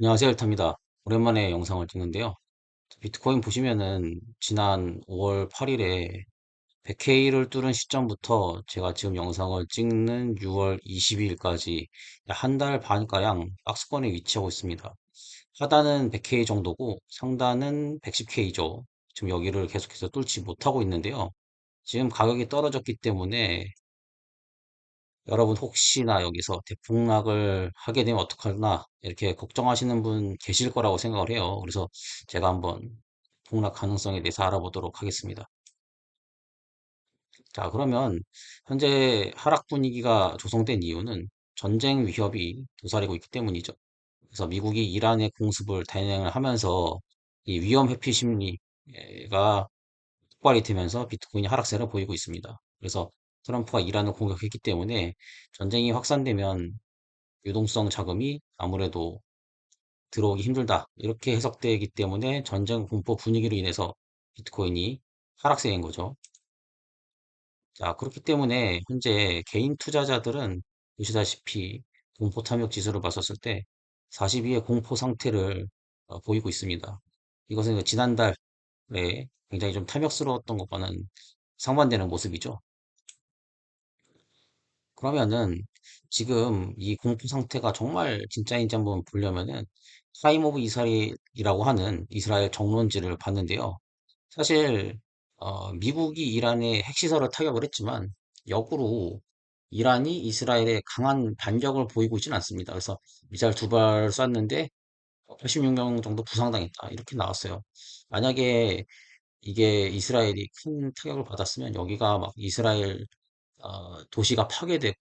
안녕하세요, 일타입니다. 오랜만에 영상을 찍는데요. 비트코인 보시면은 지난 5월 8일에 100K를 뚫은 시점부터 제가 지금 영상을 찍는 6월 22일까지 한 달 반가량 박스권에 위치하고 있습니다. 하단은 100K 정도고 상단은 110K죠. 지금 여기를 계속해서 뚫지 못하고 있는데요. 지금 가격이 떨어졌기 때문에 여러분 혹시나 여기서 대폭락을 하게 되면 어떡하나 이렇게 걱정하시는 분 계실 거라고 생각을 해요. 그래서 제가 한번 폭락 가능성에 대해서 알아보도록 하겠습니다. 자, 그러면 현재 하락 분위기가 조성된 이유는 전쟁 위협이 도사리고 있기 때문이죠. 그래서 미국이 이란의 공습을 단행을 하면서 이 위험 회피 심리가 폭발이 되면서 비트코인이 하락세를 보이고 있습니다. 그래서 트럼프가 이란을 공격했기 때문에 전쟁이 확산되면 유동성 자금이 아무래도 들어오기 힘들다. 이렇게 해석되기 때문에 전쟁 공포 분위기로 인해서 비트코인이 하락세인 거죠. 자, 그렇기 때문에 현재 개인 투자자들은 보시다시피 공포 탐욕 지수를 봤었을 때 42의 공포 상태를 어, 보이고 있습니다. 이것은 그 지난달에 굉장히 좀 탐욕스러웠던 것과는 상반되는 모습이죠. 그러면은 지금 이 공포 상태가 정말 진짜인지 한번 보려면은 타임 오브 이스라엘이라고 하는 이스라엘 정론지를 봤는데요. 사실 어, 미국이 이란의 핵시설을 타격을 했지만 역으로 이란이 이스라엘에 강한 반격을 보이고 있지는 않습니다. 그래서 미사일 두 발 쐈는데 86명 정도 부상당했다. 이렇게 나왔어요. 만약에 이게 이스라엘이 큰 타격을 받았으면 여기가 막 이스라엘 어, 도시가 파괴되고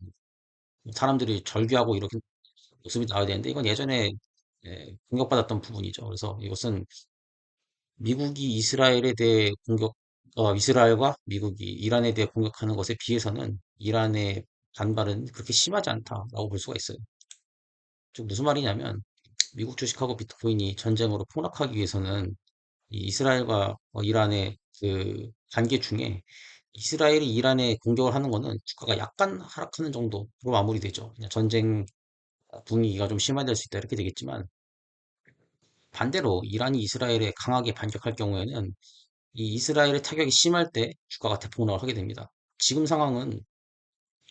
사람들이 절규하고 이렇게 모습이 나와야 되는데 이건 예전에 예, 공격받았던 부분이죠. 그래서 이것은 미국이 이스라엘에 대해 공격, 어, 이스라엘과 미국이 이란에 대해 공격하는 것에 비해서는 이란의 반발은 그렇게 심하지 않다라고 볼 수가 있어요. 즉 무슨 말이냐면 미국 주식하고 비트코인이 전쟁으로 폭락하기 위해서는 이 이스라엘과 어, 이란의 그 관계 중에 이스라엘이 이란에 공격을 하는 거는 주가가 약간 하락하는 정도로 마무리되죠. 그냥 전쟁 분위기가 좀 심화될 수 있다 이렇게 되겠지만 반대로 이란이 이스라엘에 강하게 반격할 경우에는 이 이스라엘의 타격이 심할 때 주가가 대폭락을 하게 됩니다. 지금 상황은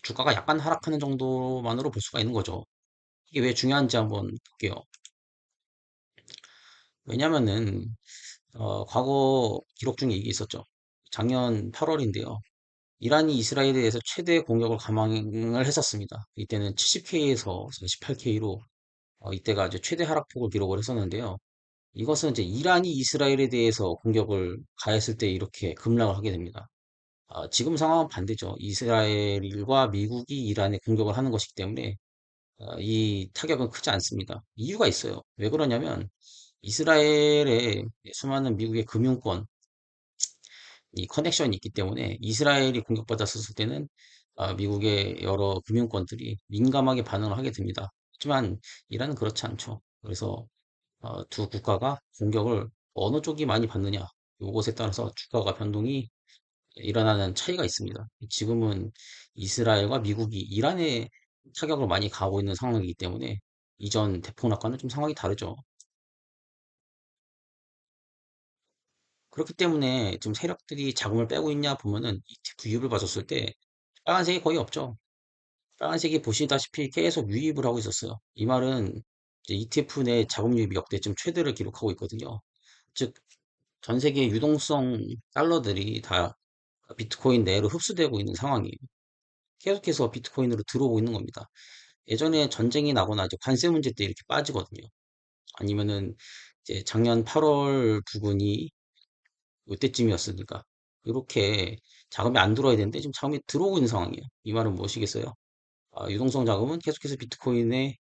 주가가 약간 하락하는 정도만으로 볼 수가 있는 거죠. 이게 왜 중요한지 한번 볼게요. 왜냐면은 어, 과거 기록 중에 이게 있었죠. 작년 8월인데요. 이란이 이스라엘에 대해서 최대 공격을 감행을 했었습니다. 이때는 70K에서 48K로 이때가 이제 최대 하락폭을 기록을 했었는데요. 이것은 이제 이란이 이스라엘에 대해서 공격을 가했을 때 이렇게 급락을 하게 됩니다. 아, 지금 상황은 반대죠. 이스라엘과 미국이 이란에 공격을 하는 것이기 때문에 아, 이 타격은 크지 않습니다. 이유가 있어요. 왜 그러냐면 이스라엘에 수많은 미국의 금융권, 이 커넥션이 있기 때문에 이스라엘이 공격받았을 때는 아, 미국의 여러 금융권들이 민감하게 반응을 하게 됩니다. 하지만 이란은 그렇지 않죠. 그래서 어, 두 국가가 공격을 어느 쪽이 많이 받느냐 이것에 따라서 주가가 변동이 일어나는 차이가 있습니다. 지금은 이스라엘과 미국이 이란에 타격을 많이 가하고 있는 상황이기 때문에 이전 대폭락과는 좀 상황이 다르죠. 그렇기 때문에 지금 세력들이 자금을 빼고 있냐 보면은 ETF 유입을 봤었을 때 빨간색이 거의 없죠. 빨간색이 보시다시피 계속 유입을 하고 있었어요. 이 말은 ETF 내 자금 유입이 역대점 최대를 기록하고 있거든요. 즉, 전 세계 유동성 달러들이 다 비트코인 내로 흡수되고 있는 상황이에요. 계속해서 비트코인으로 들어오고 있는 겁니다. 예전에 전쟁이 나거나 이제 관세 문제 때 이렇게 빠지거든요. 아니면은 이제 작년 8월 부근이 이때쯤이었으니까 이렇게 자금이 안 들어와야 되는데 지금 자금이 들어오고 있는 상황이에요. 이 말은 무엇이겠어요? 아, 유동성 자금은 계속해서 비트코인에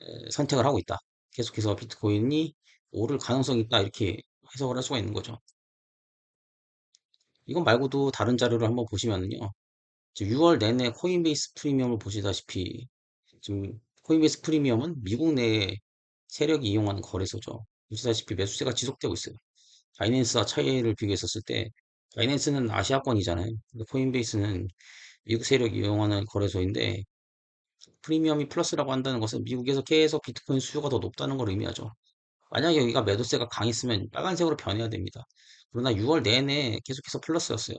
에, 선택을 하고 있다. 계속해서 비트코인이 오를 가능성이 있다. 이렇게 해석을 할 수가 있는 거죠. 이건 말고도 다른 자료를 한번 보시면은요. 6월 내내 코인베이스 프리미엄을 보시다시피 지금 코인베이스 프리미엄은 미국 내 세력이 이용하는 거래소죠. 보시다시피 매수세가 지속되고 있어요. 바이낸스와 차이를 비교했었을 때 바이낸스는 아시아권이잖아요. 코인베이스는 미국 세력이 이용하는 거래소인데 프리미엄이 플러스라고 한다는 것은 미국에서 계속 비트코인 수요가 더 높다는 걸 의미하죠. 만약에 여기가 매도세가 강했으면 빨간색으로 변해야 됩니다. 그러나 6월 내내 계속해서 플러스였어요.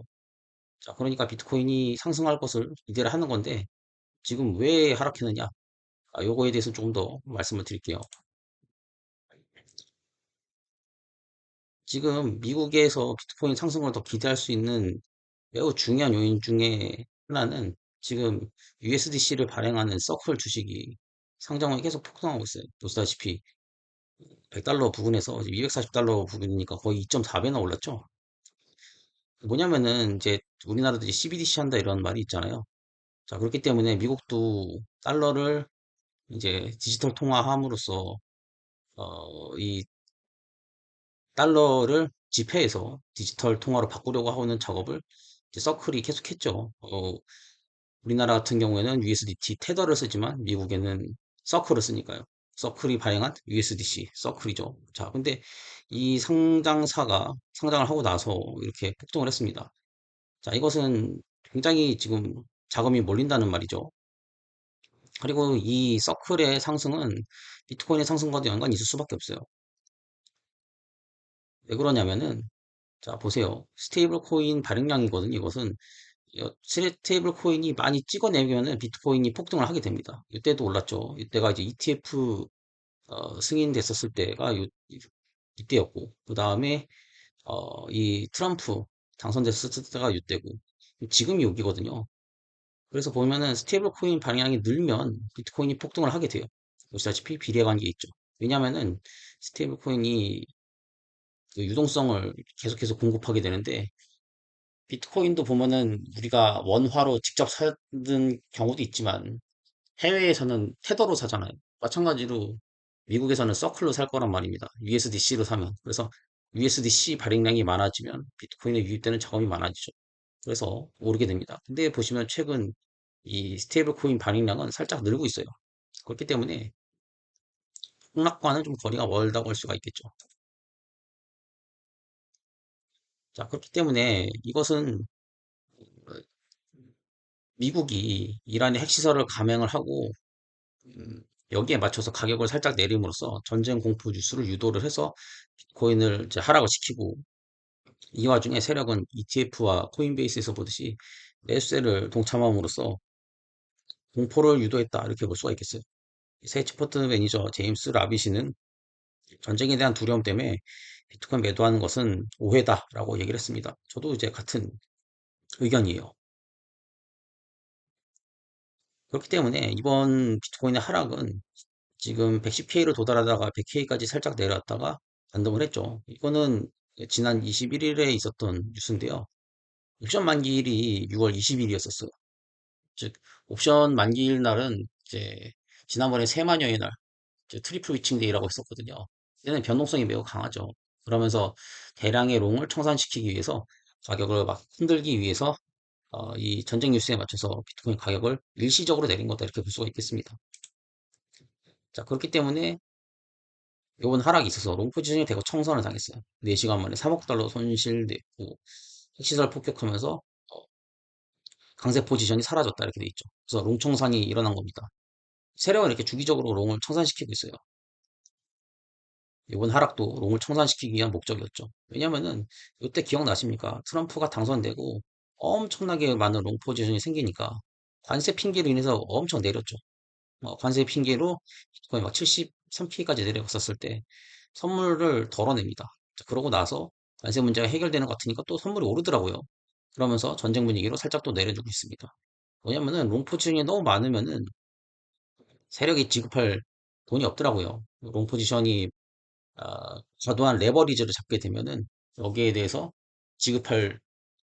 자, 그러니까 비트코인이 상승할 것을 기대를 하는 건데 지금 왜 하락했느냐? 아, 요거에 대해서 조금 더 말씀을 드릴게요. 지금 미국에서 비트코인 상승을 더 기대할 수 있는 매우 중요한 요인 중에 하나는 지금 USDC를 발행하는 서클 주식이 상장을 계속 폭등하고 있어요. 보시다시피 100달러 부근에서 240달러 부근이니까 거의 2.4배나 올랐죠. 뭐냐면은 이제 우리나라도 이제 CBDC 한다 이런 말이 있잖아요. 자, 그렇기 때문에 미국도 달러를 이제 디지털 통화함으로써 어, 이 달러를 지폐에서 디지털 통화로 바꾸려고 하는 작업을 이제 서클이 계속했죠. 어, 우리나라 같은 경우에는 USDT 테더를 쓰지만 미국에는 서클을 쓰니까요. 서클이 발행한 USDC 서클이죠. 자, 근데 이 상장사가 상장을 하고 나서 이렇게 폭등을 했습니다. 자, 이것은 굉장히 지금 자금이 몰린다는 말이죠. 그리고 이 서클의 상승은 비트코인의 상승과도 연관이 있을 수밖에 없어요. 왜 그러냐면은 자 보세요. 스테이블 코인 발행량이거든요. 이것은 여- 스테이블 코인이 많이 찍어내면은 비트코인이 폭등을 하게 됩니다. 이때도 올랐죠. 이때가 이제 ETF 어, 승인됐었을 때가 요- 이때였고 그 다음에 어, 이 트럼프 당선됐을 때가 이때고 지금이 여기거든요. 그래서 보면은 스테이블 코인 발행량이 늘면 비트코인이 폭등을 하게 돼요. 보시다시피 비례 관계 있죠. 왜냐면은 스테이블 코인이 그 유동성을 계속해서 공급하게 되는데 비트코인도 보면은 우리가 원화로 직접 사는 경우도 있지만 해외에서는 테더로 사잖아요. 마찬가지로 미국에서는 서클로 살 거란 말입니다. USDC로 사면. 그래서 USDC 발행량이 많아지면 비트코인에 유입되는 자금이 많아지죠. 그래서 오르게 됩니다. 근데 보시면 최근 이 스테이블 코인 발행량은 살짝 늘고 있어요. 그렇기 때문에 폭락과는 좀 거리가 멀다고 할 수가 있겠죠. 자, 그렇기 때문에 이것은 미국이 이란의 핵시설을 감행을 하고 음, 여기에 맞춰서 가격을 살짝 내림으로써 전쟁 공포 뉴스를 유도를 해서 비트코인을 하락을 시키고 이 와중에 세력은 ETF와 코인베이스에서 보듯이 매수세를 동참함으로써 공포를 유도했다 이렇게 볼 수가 있겠어요. 세치포트 매니저 제임스 라비시는 전쟁에 대한 두려움 때문에 비트코인 매도하는 것은 오해다라고 얘기를 했습니다. 저도 이제 같은 의견이에요. 그렇기 때문에 이번 비트코인의 하락은 지금 110K를 도달하다가 100K까지 살짝 내려왔다가 반등을 했죠. 이거는 지난 21일에 있었던 뉴스인데요. 옵션 만기일이 6월 20일이었었어요. 즉, 옵션 만기일 날은 이제 지난번에 세마녀의 날, 트리플 위칭 데이라고 했었거든요. 얘는 변동성이 매우 강하죠. 그러면서 대량의 롱을 청산시키기 위해서 가격을 막 흔들기 위해서 어, 이 전쟁 뉴스에 맞춰서 비트코인 가격을 일시적으로 내린 거다 이렇게 볼 수가 있겠습니다. 자, 그렇기 때문에 요번 하락이 있어서 롱 포지션이 되고 청산을 당했어요. 4시간 만에 3억 달러 손실됐고 핵시설 폭격하면서 어, 강세 포지션이 사라졌다 이렇게 돼 있죠. 그래서 롱 청산이 일어난 겁니다. 세력은 이렇게 주기적으로 롱을 청산시키고 있어요. 이번 하락도 롱을 청산시키기 위한 목적이었죠. 왜냐면은 이때 기억나십니까? 트럼프가 당선되고 엄청나게 많은 롱 포지션이 생기니까 관세 핑계로 인해서 엄청 내렸죠. 어, 관세 핑계로 거의 막 73K까지 내려갔었을 때 선물을 덜어냅니다. 자, 그러고 나서 관세 문제가 해결되는 것 같으니까 또 선물이 오르더라고요. 그러면서 전쟁 분위기로 살짝 또 내려주고 있습니다. 왜냐면은 롱 포지션이 너무 많으면은 세력이 지급할 돈이 없더라고요. 롱 포지션이 아, 과도한 레버리지를 잡게 되면은 여기에 대해서 지급할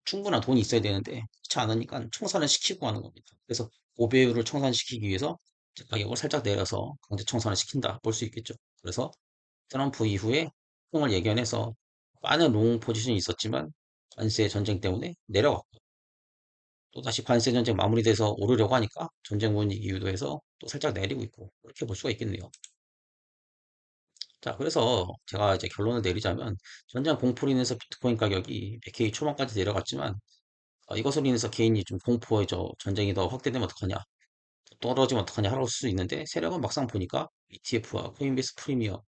충분한 돈이 있어야 되는데 그렇지 않으니까 청산을 시키고 하는 겁니다. 그래서 고배율을 청산시키기 위해서 가격을 살짝 내려서 강제 청산을 시킨다 볼 수 있겠죠. 그래서 트럼프 이후에 폭을 예견해서 많은 롱 포지션이 있었지만 관세 전쟁 때문에 내려갔고 또 다시 관세 전쟁 마무리돼서 오르려고 하니까 전쟁 분위기 유도 해서 또 살짝 내리고 있고 그렇게 볼 수가 있겠네요. 자, 그래서 제가 이제 결론을 내리자면 전장 공포로 인해서 비트코인 가격이 100K 초반까지 내려갔지만 어, 이것으로 인해서 개인이 좀 공포해져 전쟁이 더 확대되면 어떡하냐 떨어지면 어떡하냐 하고 쓸수 있는데 세력은 막상 보니까 ETF와 코인베이스 프리미엄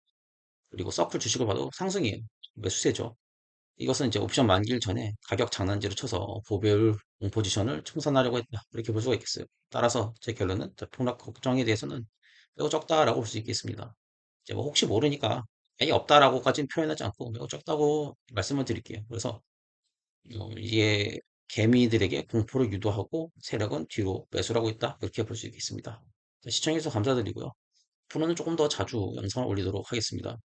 그리고 서클 주식을 봐도 상승이에요. 매수세죠. 이것은 이제 옵션 만기일 전에 가격 장난질을 쳐서 보별 롱포지션을 청산하려고 했다. 이렇게 볼 수가 있겠어요. 따라서 제 결론은 폭락 걱정에 대해서는 매우 적다라고 볼 수 있겠습니다. 이제 뭐 혹시 모르니까 아예 없다라고까지는 표현하지 않고 매우 적다고 말씀을 드릴게요. 그래서 어, 이게 개미들에게 공포를 유도하고 세력은 뒤로 매수를 하고 있다. 이렇게 볼 수 있겠습니다. 시청해주셔서 감사드리고요. 앞으로는 조금 더 자주 영상을 올리도록 하겠습니다.